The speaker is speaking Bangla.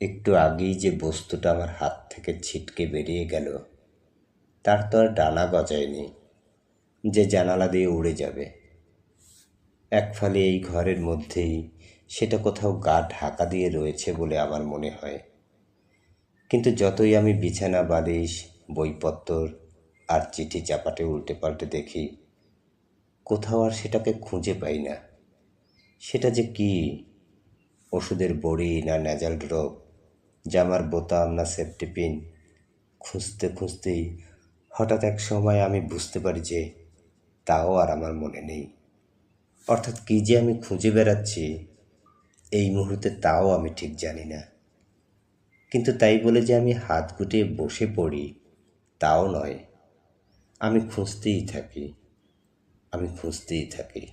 একটু আগেই যে বস্তুটা আমার হাত থেকে ছিটকে বেরিয়ে গেল, তার তো আর ডানা গজায়নি, যে জানালা দিয়ে উড়ে যাবে। এক ফালে এই ঘরের মধ্যেই সেটা কোথাও গা ঢাকা দিয়ে রয়েছে বলে আমার মনে হয়। কিন্তু যতই আমি বিছানা, বালিশ, বইপত্তর আর চিঠি চাপাটে উল্টে পাল্টে দেখি, কোথাও আর সেটাকে খুঁজে পাই না। সেটা যে কি, ওষুধের বড়ি না ন্যাজাল ড্রপ জামার বোতাম না সেফটি পিন খুঁজতে খুঁজতেই হঠাৎ এক সময় আমি বুঝতে পারি যে তাও আর আমার মনে নেই। অর্থাৎ কী যে আমি খুঁজে বেড়াচ্ছি, এই মুহূর্তে তাও আমি ঠিক জানি না। কিন্তু তাই বলে যে আমি হাত গুটিয়ে বসে পড়ি, তাও নয়। আমি খুঁজতেই থাকি। আমি খুঁজতেই থাকি।